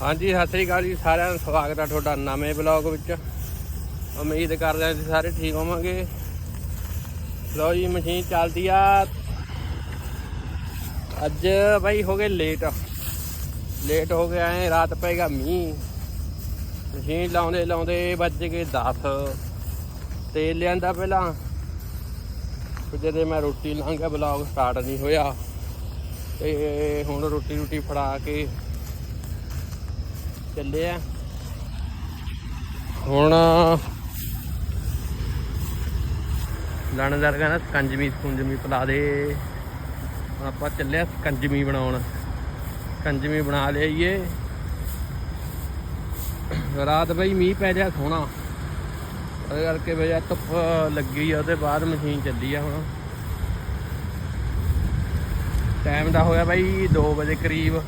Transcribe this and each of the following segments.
ਹਾਂਜੀ, ਸਤਿ ਸ੍ਰੀ ਅਕਾਲ ਜੀ, ਸਾਰਿਆਂ ਨੂੰ ਸਵਾਗਤ ਹੈ ਤੁਹਾਡਾ ਨਵੇਂ ਬਲੌਗ ਵਿੱਚ। ਉਮੀਦ ਕਰਦੇ ਹਾਂ ਤੁਸੀਂ ਸਾਰੇ ਠੀਕ ਹੋਵੋਗੇ। ਲਓ ਜੀ, ਮਸ਼ੀਨ ਚੱਲਦੀ ਆ। ਅੱਜ ਬਾਈ ਹੋ ਗਏ ਲੇਟ ਲੇਟ ਹੋ ਗਏ ਐ, ਰਾਤ ਪਏਗਾ ਮੀਂਹ। ਮਸ਼ੀਨ ਲਾਉਂਦੇ ਲਾਉਂਦੇ ਵੱਜ ਗਏ 10 ਤੇਲ ਲਿਆਂਦਾ ਪਹਿਲਾਂ। ਜਦੋਂ ਮੈਂ ਰੋਟੀ ਲਾਂਗਾ ਬਲੌਗ ਸਟਾਰਟ ਨਹੀਂ ਹੋਇਆ। ਤੇ ਹੁਣ ਰੋਟੀ ਰੋਟੀ ਫੜਾ ਕੇ ਚੱਲੇ ਆ। ਹੁਣ ਲਾਣੇਦਾਰ ਕਹਿੰਦਾ ਸਕੰਜਵੀ ਸਕੁੰਜਵੀ ਪਿਲਾ ਦੇ। ਹੁਣ ਆਪਾਂ ਚੱਲੇ ਆ ਸਕੰਜਵੀ ਬਣਾਉਣ। ਸਕੰਜਮੀ ਬਣਾ ਲਈਏ। ਰਾਤ ਬਈ ਮੀਂਹ ਪੈ ਗਿਆ ਸੋਹਣਾ। ਉਹਦੇ ਕਰਕੇ ਬਈ ਧੁੱਪ ਲੱਗੀ ਆ, ਉਹਦੇ ਬਾਅਦ ਮਸ਼ੀਨ ਚੱਲੀ ਆ ਹੁਣ। ਟਾਈਮ ਦਾ ਹੋਇਆ ਬਾਈ 2 ਵਜੇ ਕਰੀਬ।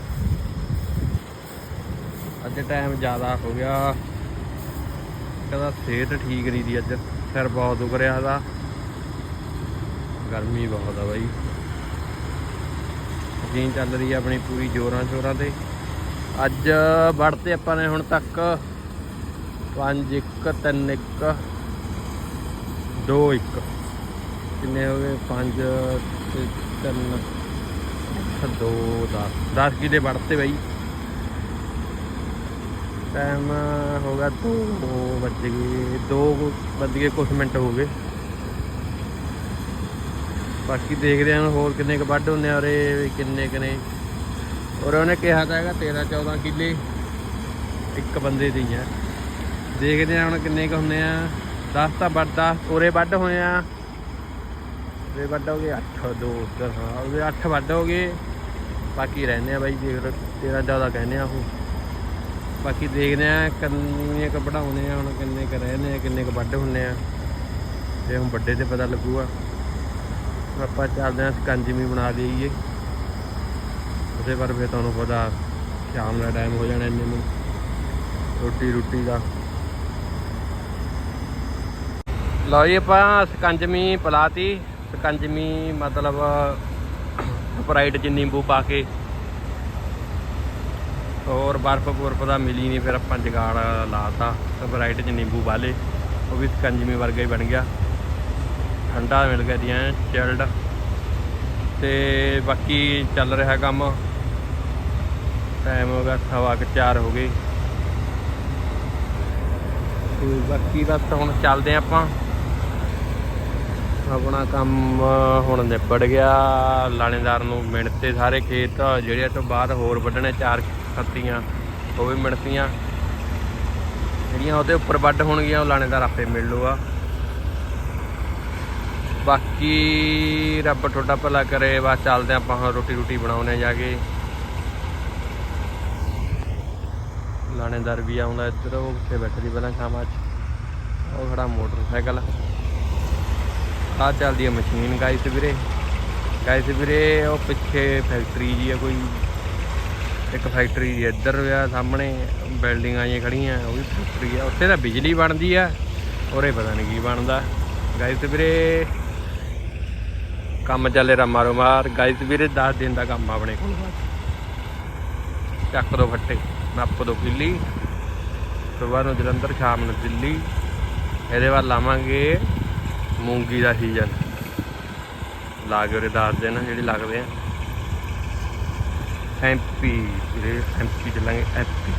ਅੱਜ ਟਾਈਮ ਜ਼ਿਆਦਾ ਹੋ ਗਿਆ। ਕਹਿੰਦਾ ਸਿਹਤ ਠੀਕ ਨਹੀਂ ਦੀ ਅੱਜ। ਸਿਰ ਬਹੁਤ ਦੁਖ ਰਿਹਾ ਦਾ ਗਰਮੀ ਬਹੁਤ ਆ ਬਾਈ। ਮਸ਼ੀਨ ਚੱਲ ਰਹੀ ਆ ਆਪਣੀ ਪੂਰੀ ਜੋਰਾਂ ਸ਼ੋਰਾਂ ਤੇ। ਅੱਜ ਵੜਤੇ ਆਪਾਂ ਨੇ ਹੁਣ ਤੱਕ 5 1 3 1 2 1 ਕਿੰਨੇ ਹੋ ਗਏ? 5 ਤੇ 3 2 10 10 ਕਿਲੇ ਵੜਤੇ ਬਾਈ। ਟਾਈਮ ਹੋ ਗਿਆ 2 ਵੱਜ ਗਏ 2 ਵੱਜ ਗਏ ਕੁਝ ਮਿੰਟ ਹੋ ਗਏ। ਬਾਕੀ ਦੇਖਦੇ ਹਾਂ ਹੋਰ ਕਿੰਨੇ ਕ ਵੱਢ ਹੁੰਦੇ ਆ ਔਰੇ ਕਿੰਨੇ ਕਿੰਨੇ ਔਰ ਉਹਨੇ ਕਿਹਾ ਤਾਂ ਹੈਗਾ 13 14 ਕਿੱਲੇ ਇੱਕ ਬੰਦੇ ਦੀ ਆ ਦੇਖਦੇ ਹਾਂ ਹੁਣ ਕਿੰਨੇ ਕ ਹੁੰਦੇ ਆ। 10 ਤਾਂ ਵੱਢ 10 ਉਰੇ ਵੱਢ ਹੋਏ ਆ। ਉਰੇ ਵੱਢ ਹੋ ਗਏ 8 2 ਹਾਂ ਉਹਦੇ 8 ਵੱਢ ਹੋ ਗਏ। ਬਾਕੀ ਰਹਿੰਦੇ ਆ ਬਾਈ ਦੇਖ ਲਓ 13 14 ਕਹਿੰਦੇ ਆ ਉਹ। ਬਾਕੀ ਦੇਖਦੇ ਆ ਕਿੰਨੇ ਕ ਵਧਾਉਣੇ ਆ, ਹੁਣ ਕਿੰਨੇ ਕ ਰਹਿੰਦੇ ਆ, ਕਿੰਨੇ ਕ ਵੱਢ ਹੁੰਦੇ ਆ। ਤੇ ਹੁਣ ਵੱਡੇ ਤੇ ਪਤਾ ਲੱਗੂਗਾ। ਆਪਾਂ ਚੱਲਦੇ ਆ ਸਕੰਜਮੀ ਬਣਾ ਲਈਏ ਉਹਦੇ ਪਰ ਫਿਰ ਤੁਹਾਨੂੰ ਪਤਾ, ਸ਼ਾਮ ਦਾ ਟਾਈਮ ਹੋ ਜਾਣਾ ਇੰਨੇ ਨੂੰ। ਰੋਟੀ ਰੋਟੀ ਦਾ। ਲਓ ਜੀ, ਆਪਾਂ ਸਕੰਜਮੀ ਪਲਾਤੀ। ਸਕੰਜਮੀ ਮਤਲਬ ਸਪਰਾਈਟ ਚ ਨਿੰਬੂ ਪਾ ਕੇ ਹੋਰ ਬਰਫ ਬੁਰਫ ਦਾ ਮਿਲੀ ਨਹੀਂ, ਫਿਰ ਆਪਾਂ ਜਗਾੜ ਲਾਤਾ ਸਪਰਾਈਟ ਚ ਨਿੰਬੂ ਵਾਲੇ ਉਹ ਵੀ ਸਕੰਜਮੀ ਵਰਗਾ ਹੀ ਬਣ ਗਿਆ। ਠੰਡਾ ਮਿਲ ਗਿਆ ਦੀਆਂ ਚਿਲਡ ਤੇ ਬਾਕੀ ਚੱਲ ਰਿਹਾ ਕੰਮ। ਟਾਈਮ ਹੋ ਗਿਆ ਸਵਾ ਕੇ ਚਾਰ ਹੋ ਗਏ। ਤੇ ਬਾਕੀ ਬਸ ਹੁਣ ਚੱਲਦੇ ਹਾਂ ਆਪਾਂ। ਆਪਣਾ ਕੰਮ ਹੁਣ ਨਿਬੜ ਗਿਆ। ਲਾਣੇਦਾਰ ਨੂੰ ਮਿਣਤੇ ਸਾਰੇ ਖੇਤ ਜਿਹੜੇ ਤੋਂ ਬਾਅਦ ਹੋਰ ਵੱਢਣੇ, ਚਾਰ ਖੱਤੀਆਂ, ਉਹ ਵੀ ਮਿਣਤੀਆਂ ਜਿਹੜੀਆਂ ਉਹਦੇ ਉੱਪਰ ਵੱਢ ਹੋਣਗੀਆਂ, ਉਹ ਲਾਣੇਦਾਰ ਆਪੇ ਮਿਲ ਲੂਗਾ। ਬਾਕੀ ਰੱਬ ਤੁਹਾਡਾ ਭਲਾ ਕਰੇ, ਬਸ ਚੱਲਦੇ ਹਾਂ ਆਪਾਂ ਹੁਣ ਰੋਟੀ ਰੋਟੀ ਬਣਾਉਣੇ ਜਾ ਕੇ। ਲਾਣੇਦਾਰ ਵੀ ਆਉਂਦਾ ਇੱਧਰ, ਉਹ ਕਿੱਥੇ ਬੈਠੀ ਪਹਿਲਾਂ ਸ਼ਾਮਾਂ 'ਚ? ਉਹ ਖੜਾ ਮੋਟਰਸਾਈਕਲ। ਆ ਚੱਲਦੀ ਹੈ ਮਸ਼ੀਨ, ਗਾਇਸ ਵੀਰੇ। ਗਾਇਸ ਵੀਰੇ, ਉਹ ਪਿੱਛੇ ਫੈਕਟਰੀ ਜੀ ਆ ਕੋਈ। ਇੱਕ ਫੈਕਟਰੀ ਜੀ ਇੱਧਰ ਆ, ਸਾਹਮਣੇ ਬਿਲਡਿੰਗਾਂ ਜਿਹੀਆਂ ਖੜੀਆਂ ਉਹ ਵੀ ਫੈਕਟਰੀ ਆ। ਉੱਥੇ ਤਾਂ ਬਿਜਲੀ ਬਣਦੀ ਆ, ਉਰੇ ਪਤਾ ਨਹੀਂ ਕੀ ਬਣਦਾ। ਗਾਇਸ ਵੀਰੇ, ਕੰਮ ਚੱਲੇ ਰਾ ਮਾਰੋ ਮਾਰ ਗਾਇਸ ਵੀਰੇ 10 ਦਿਨ ਦਾ ਕੰਮ ਆਪਣੇ ਕੋਲ। ਚੱਕ ਦੋ ਫੱਟੇ, ਨੱਪ ਦੋ ਕਿੱਲੀ। ਸਵੇਰ ਨੂੰ ਜਲੰਧਰ, ਸ਼ਾਮ ਨੂੰ ਦਿੱਲੀ। ਇਹਦੇ ਬਾਅਦ ਲਾਵਾਂਗੇ ਮੂੰਗੀ ਦਾ ਸੀਜ਼ਨ ਲਾ ਕੇ ਉਰੇ ਦੱਸ ਦਿਨ, ਜਿਹੜੀ ਲੱਗਦੇ ਆ। empty, Empty. Empty lang. Empty.